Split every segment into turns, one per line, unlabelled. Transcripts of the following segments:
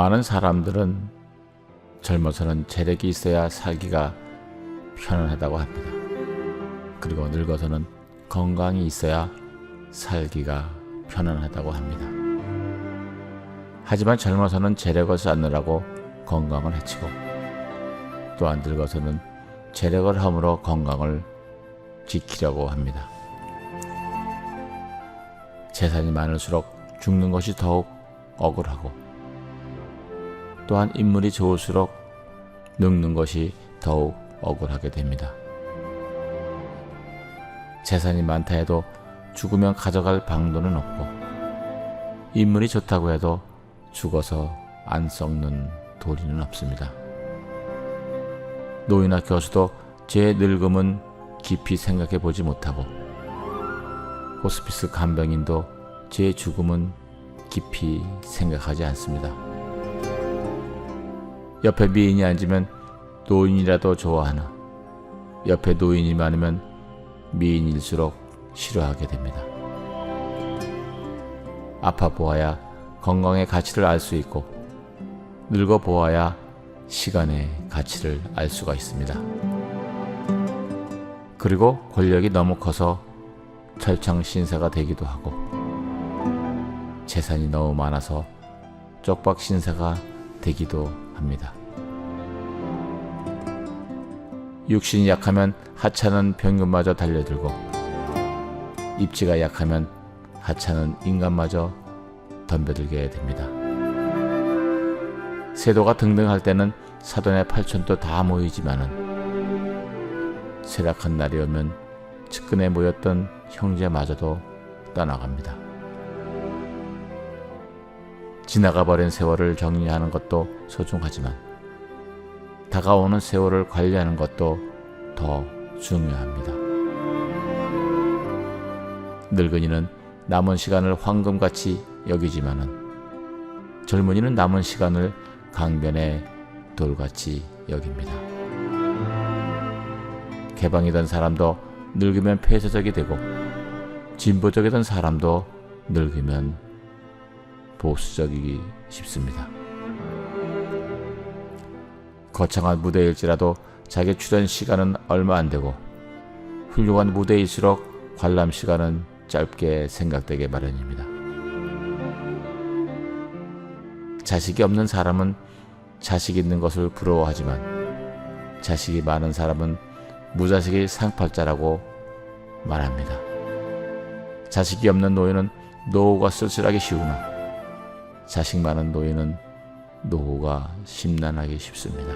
많은 사람들은 젊어서는 재력이 있어야 살기가 편안하다고 합니다. 그리고 늙어서는 건강이 있어야 살기가 편안하다고 합니다. 하지만 젊어서는 재력을 쌓느라고 건강을 해치고 또한 늙어서는 재력을 함으로 건강을 지키려고 합니다. 재산이 많을수록 죽는 것이 더욱 억울하고 또한 인물이 좋을수록 늙는 것이 더욱 억울하게 됩니다. 재산이 많다 해도 죽으면 가져갈 방도는 없고 인물이 좋다고 해도 죽어서 안 썩는 도리는 없습니다. 노인나 교수도 제 늙음은 깊이 생각해 보지 못하고 호스피스 간병인도 제 죽음은 깊이 생각하지 않습니다. 옆에 미인이 앉으면 노인이라도 좋아하나 옆에 노인이 많으면 미인일수록 싫어하게 됩니다. 아파 보아야 건강의 가치를 알 수 있고 늙어 보아야 시간의 가치를 알 수가 있습니다. 그리고 권력이 너무 커서 철창 신사가 되기도 하고 재산이 너무 많아서 쪽박 신사가 되기도 합니다. 육신이 약하면 하찮은 병균마저 달려들고 입지가 약하면 하찮은 인간마저 덤벼들게 됩니다. 세도가 등등할 때는 사돈의 팔촌도 다 모이지만은 쇠락한 날이 오면 측근에 모였던 형제마저도 떠나갑니다. 지나가 버린 세월을 정리하는 것도 소중하지만 다가오는 세월을 관리하는 것도 더 중요합니다. 늙은이는 남은 시간을 황금같이 여기지만은 젊은이는 남은 시간을 강변의 돌같이 여깁니다. 개방이던 사람도 늙으면 폐쇄적이 되고 진보적이던 사람도 늙으면 보수적이기 쉽습니다. 거창한 무대일지라도 자기 출연 시간은 얼마 안 되고 훌륭한 무대일수록 관람 시간은 짧게 생각되게 마련입니다. 자식이 없는 사람은 자식 있는 것을 부러워하지만 자식이 많은 사람은 무자식이 상팔자라고 말합니다. 자식이 없는 노인은 노후가 쓸쓸하기 쉬우나 자식 많은 노인은 노후가 심란하기 쉽습니다.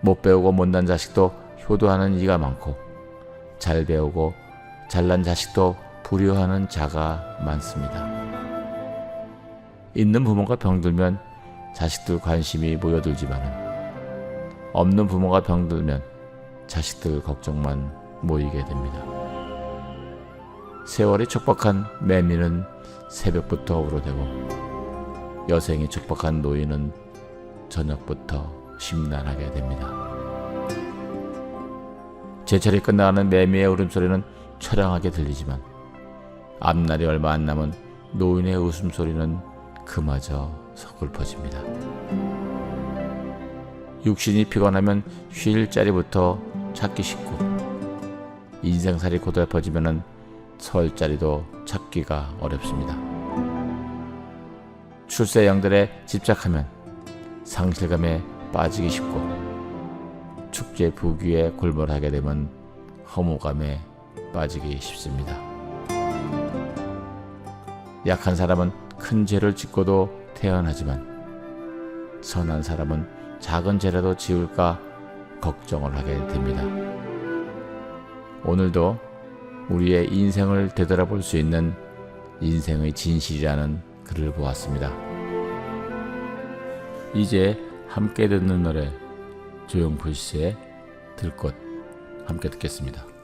못 배우고 못난 자식도 효도하는 이가 많고 잘 배우고 잘난 자식도 불효하는 자가 많습니다. 있는 부모가 병들면 자식들 관심이 모여들지만은 없는 부모가 병들면 자식들 걱정만 모이게 됩니다. 세월이 촉박한 매미는 새벽부터 울어대고 여생이 촉박한 노인은 저녁부터 심란하게 됩니다. 제철이 끝나가는 매미의 울음소리는 처량하게 들리지만 앞날이 얼마 안 남은 노인의 웃음소리는 그마저 서글퍼집니다. 육신이 피곤하면 쉴 자리부터 찾기 쉽고 인생살이 고달퍼지면 설 자리도 찾기가 어렵습니다. 출세 양들에 집착하면 상실감에 빠지기 쉽고 축제 부귀에 골몰하게 되면 허무감에 빠지기 쉽습니다. 약한 사람은 큰 죄를 짓고도 태어나지만 선한 사람은 작은 죄라도 지을까 걱정을 하게 됩니다. 오늘도 우리의 인생을 되돌아볼 수 있는 인생의 진실이라는 글을 보았습니다. 이제 함께 듣는 노래 조용필 씨의 들꽃 함께 듣겠습니다.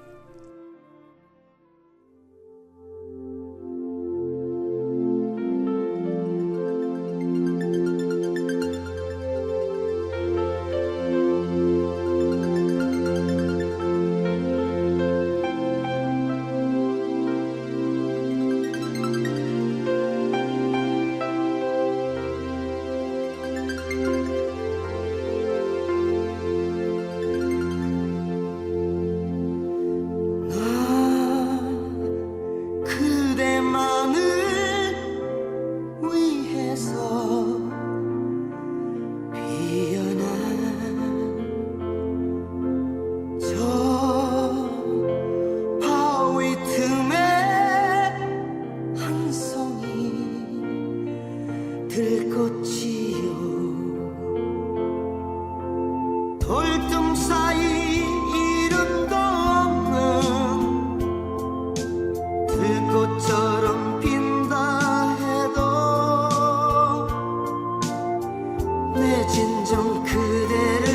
들꽃이요. 돌틈 사이 이름도 없는 그 들꽃처럼 핀다 해도 내 진정 그대를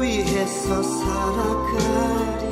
위해서 살아가리